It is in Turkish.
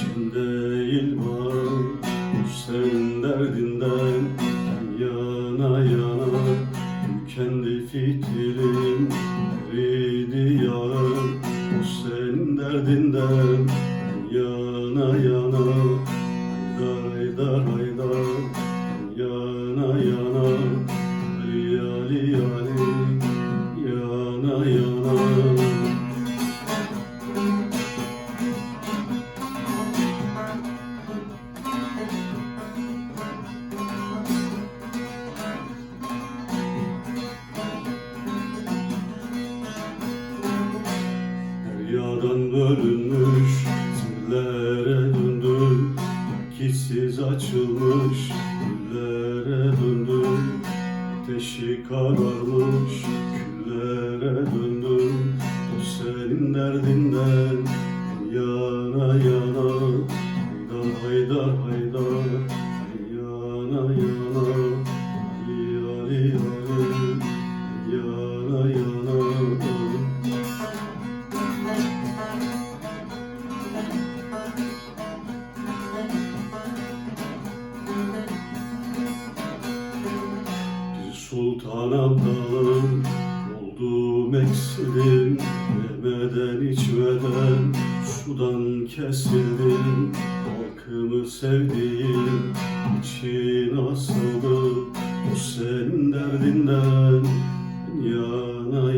Şimdi ilman Senin derdinden Ben yana yana fitilim Eridi yarım O senin derdinden Ben yana yana Haydar haydar haydar. Yana yana Yali Yana yana. Bölünmüş sillere döndüm Vakitsiz açılmış güllere döndüm Ateşi kararmış küllere döndüm O senin derdinden yana yana. Haydar haydar haydar yana yana. Ali Ali sultan abdalım oldum eksilim Yemeden içmeden sudan kesildim. Halkımı sevdiğim için asıldı O senin derdinden yana